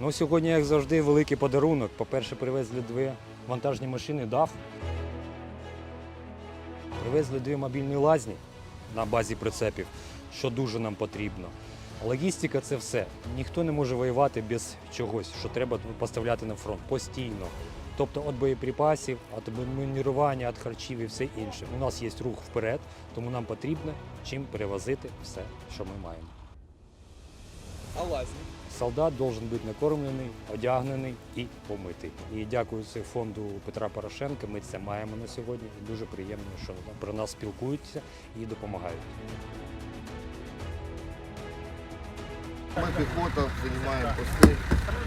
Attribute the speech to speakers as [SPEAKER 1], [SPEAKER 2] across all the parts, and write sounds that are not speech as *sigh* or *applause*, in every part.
[SPEAKER 1] Ну, сьогодні, як завжди, великий подарунок. По-перше, привезли дві вантажні машини DAF. Привезли дві мобільні лазні на базі прицепів, що дуже нам потрібно. Логістика це все. Ніхто не може воювати без чогось, що треба поставляти на фронт постійно. Тобто від боєприпасів, від мінірування, від харчів і все інше. У нас є рух вперед, тому нам потрібно чим перевозити все, що ми маємо.
[SPEAKER 2] А лазні?
[SPEAKER 1] Солдат должен бути накормлений, одягнений і помитий. І дякуючи фонду Петра Порошенка, ми це маємо на сьогодні. І дуже приємно, що про нас спілкуються і допомагають.
[SPEAKER 3] Ми піхота займаємо пости,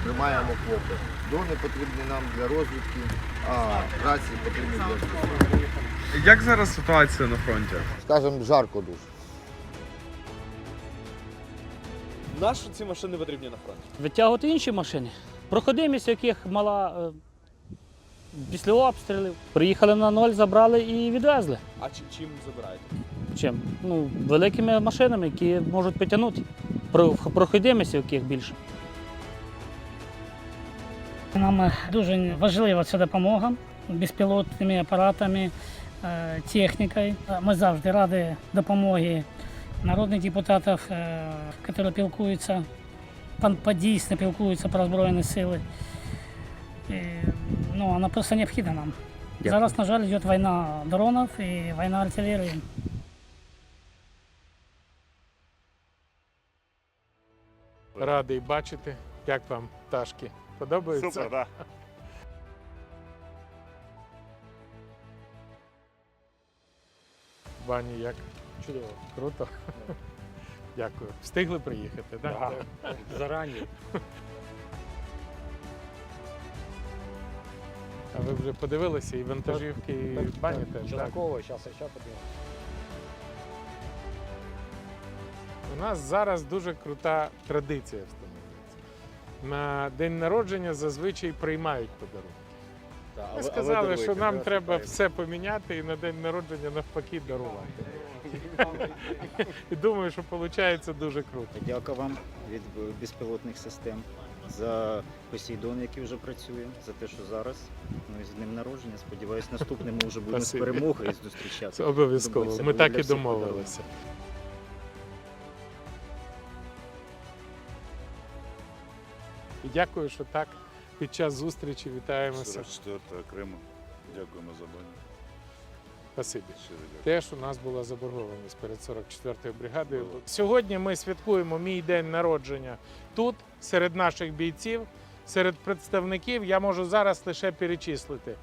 [SPEAKER 3] тримаємо окопи. Дрони потрібні нам для розвідки, а рації потрібні для.
[SPEAKER 2] Як зараз ситуація на фронті?
[SPEAKER 3] Скажемо, жарко дуже.
[SPEAKER 2] Нащо ці машини потрібні на фронті?
[SPEAKER 4] Витягувати інші машини, проходимість яких мала е, після обстрілів. Приїхали на ноль, забрали і відвезли.
[SPEAKER 2] А чи, чим забираєте?
[SPEAKER 4] Чим? Ну, великими машинами, які можуть потягнути. Про- Проходимість яких більше.
[SPEAKER 5] Нам дуже важлива ця допомога безпілотними апаратами, е, технікою. Ми завжди раді допомоги народних депутатів, е, які спілкуються, пан- подійсно спілкуються про Збройні сили. І, ну, вона просто необхідна нам.
[SPEAKER 4] Дякую.
[SPEAKER 5] Зараз, на жаль, йде війна дронів і війна артилерії.
[SPEAKER 6] Радий бачити, як вам пташки. Подобається?
[SPEAKER 7] Супер, да.
[SPEAKER 6] Бані, як? Чудово. Круто. *laughs* Дякую. Встигли приїхати, так?
[SPEAKER 1] Да. Зарані.
[SPEAKER 6] А ви вже подивилися і вантажівки, і бані теж, так?
[SPEAKER 1] Чоловіково, зараз ще подивимося.
[SPEAKER 6] У нас зараз дуже крута традиція встановлюється. На день народження зазвичай приймають подарунки. Ми сказали, що нам треба все поміняти і на день народження навпаки дарувати. І думаю, що виходить дуже круто.
[SPEAKER 8] Дяка вам від безпілотних систем за Посейдон, який вже працює, за те, що зараз. Ну і з днем народження. Сподіваюсь, наступним ми вже будемо з перемогою зустрічатися.
[SPEAKER 6] Це обов'язково. Ми так і домовилися. І дякую, що так під час зустрічі вітаємося.
[SPEAKER 7] 44 окремо. Дякуємо за баню.
[SPEAKER 6] Спасибі. Теж у нас була заборгованість перед 44-ю бригадою. Сьогодні ми святкуємо мій день народження тут, серед наших бійців, серед представників. Я можу зараз лише перечислити: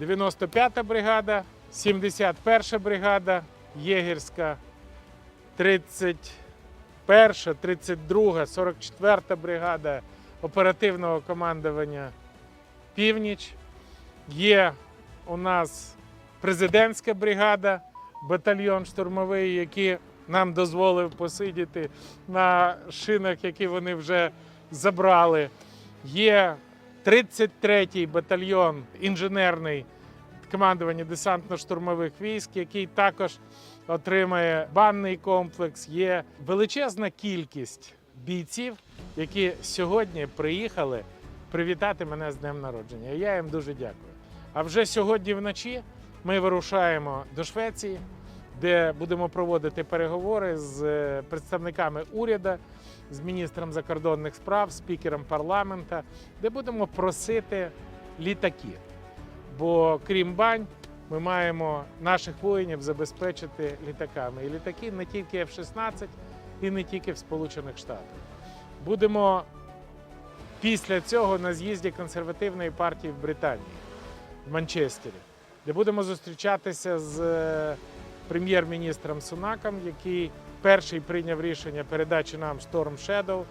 [SPEAKER 6] 95-та бригада, 71-та бригада, Єгерська, 31-та, 32-та, 44-та бригада оперативного командування Північ. Є у нас президентська бригада, батальйон штурмовий, який нам дозволив посидіти на шинах, які вони вже забрали. Є 33-й батальйон інженерний командування десантно-штурмових військ, який також отримає банний комплекс. Є величезна кількість бійців, які сьогодні приїхали привітати мене з днем народження. Я їм дуже дякую. А вже сьогодні вночі ми вирушаємо до Швеції, де будемо проводити переговори з е, представниками уряду, з міністром закордонних справ, спікером парламента, де будемо просити літаки. Бо крім бань, ми маємо наших воїнів забезпечити літаками. І літаки не тільки F-16 і не тільки в Сполучених Штатах. Будемо після цього на з'їзді консервативної партії в Британії в Манчестері, де будемо зустрічатися з е, прем'єр-міністром Сунаком, який перший прийняв рішення передачі нам Storm Shadow.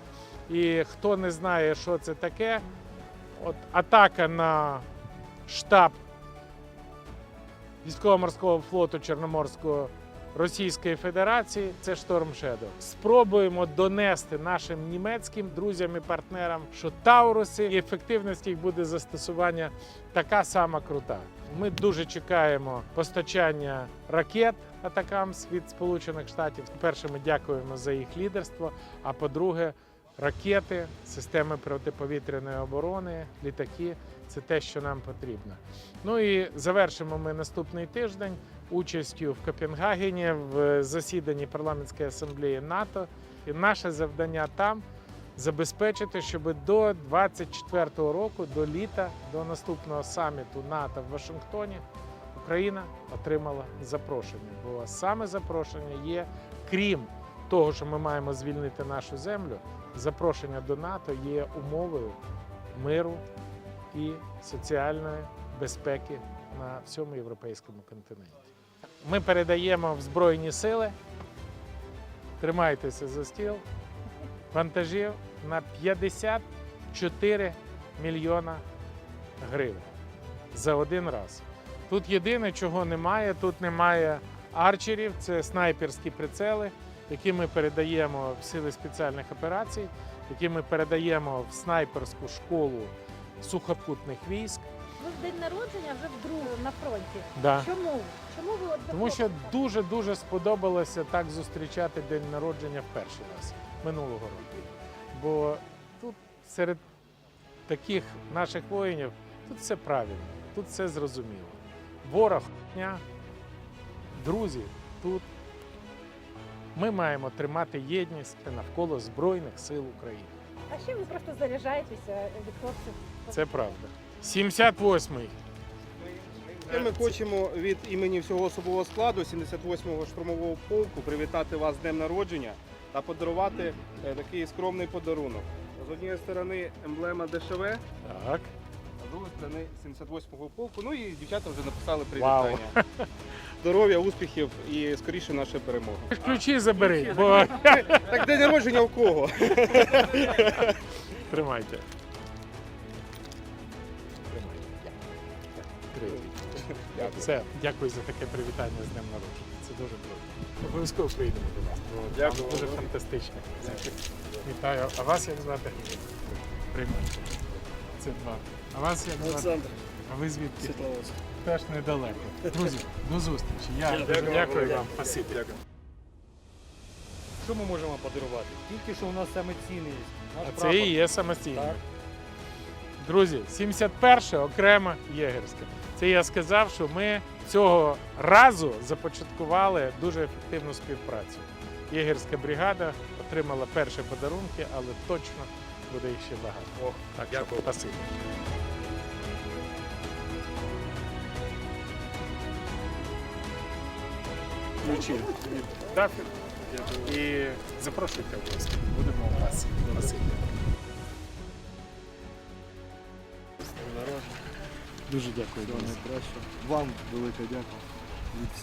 [SPEAKER 6] І хто не знає, що це таке, от атака на штаб військово-морського флоту Чорноморського Російської Федерації це Storm Shadow. Спробуємо донести нашим німецьким друзям і партнерам, що Тауруси і ефективність їх буде застосування така сама крута. Ми дуже чекаємо постачання ракет Атакамс від Сполучених Штатів. Перше, ми дякуємо за їх лідерство. А по-друге, ракети, системи протиповітряної оборони, літаки це те, що нам потрібно. Ну і завершимо ми наступний тиждень участю в Копенгагені в засіданні парламентської асамблеї НАТО. І наше завдання там забезпечити, щоб до 24-го року, до літа, до наступного саміту НАТО в Вашингтоні, Україна отримала запрошення. Бо саме запрошення є, крім того, що ми маємо звільнити нашу землю, запрошення до НАТО є умовою миру і соціальної безпеки на всьому європейському континенті. Ми передаємо в Збройні сили. Тримайтеся за стіл. Вантажів на 54 мільйона гривень за один раз. Тут єдине, чого немає, тут немає арчерів, це снайперські прицели, які ми передаємо в сили спеціальних операцій, які ми передаємо в снайперську школу сухопутних військ.
[SPEAKER 9] День народження вже вдруге на фронті.
[SPEAKER 6] Да.
[SPEAKER 9] Чому? Чому ви от
[SPEAKER 6] Тому що дуже дуже сподобалося так зустрічати день народження в перший раз минулого року. Бо тут серед таких наших воїнів тут все правильно, тут все зрозуміло. Ворог дня, друзі, тут ми маємо тримати єдність навколо Збройних сил України.
[SPEAKER 9] А ще ви просто заряджаєтеся від хлопців.
[SPEAKER 6] Це правда. 78-й.
[SPEAKER 10] Ми хочемо від імені всього особового складу 78-го штурмового полку привітати вас з днем народження та подарувати е, такий скромний подарунок. З однієї сторони емблема ДШВ,
[SPEAKER 6] Так.
[SPEAKER 10] а з другої сторони 78-го полку. Ну і дівчата вже написали
[SPEAKER 6] Вау.
[SPEAKER 10] привітання. *laughs* Здоров'я, успіхів і скоріше нашої перемоги.
[SPEAKER 6] Ключі забери, бо
[SPEAKER 10] Так день народження в кого?
[SPEAKER 6] Тримайте. Все, дякую за таке привітання з днем народження. Це дуже круто. Обов'язково прийдемо до вас. бо
[SPEAKER 10] Дякую.
[SPEAKER 6] Дуже фантастично. Вітаю. А вас як звати? Приймайте. Це два. А вас як звати?
[SPEAKER 10] Олександр.
[SPEAKER 6] А ви звідки?
[SPEAKER 10] Світловодськ.
[SPEAKER 6] Теж недалеко. Друзі, до зустрічі. Я дуже дякую вам. Спасибі.
[SPEAKER 1] Що ми можемо подарувати? Тільки що у нас саме цінний наш
[SPEAKER 6] А
[SPEAKER 1] прапор.
[SPEAKER 6] це і є самостійно.
[SPEAKER 1] Так.
[SPEAKER 6] Друзі, 71 окрема єгерська. Це я сказав, що ми цього разу започаткували дуже ефективну співпрацю. Єгерська бригада отримала перші подарунки, але точно буде їх ще багато.
[SPEAKER 1] Ох,
[SPEAKER 6] так,
[SPEAKER 1] дякую.
[SPEAKER 6] Що, спасибі. Ключі від Дафір. І запрошуйте в гості. Будемо у вас. Спасибі. Дуже дякую. друзі.
[SPEAKER 3] Вам велике дякую.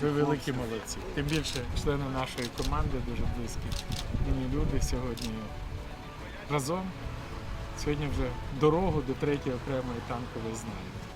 [SPEAKER 6] Ви великі молодці. Тим більше члени нашої команди дуже близькі. Мені люди сьогодні разом. Сьогодні вже дорогу до третьої окремої танкової знають.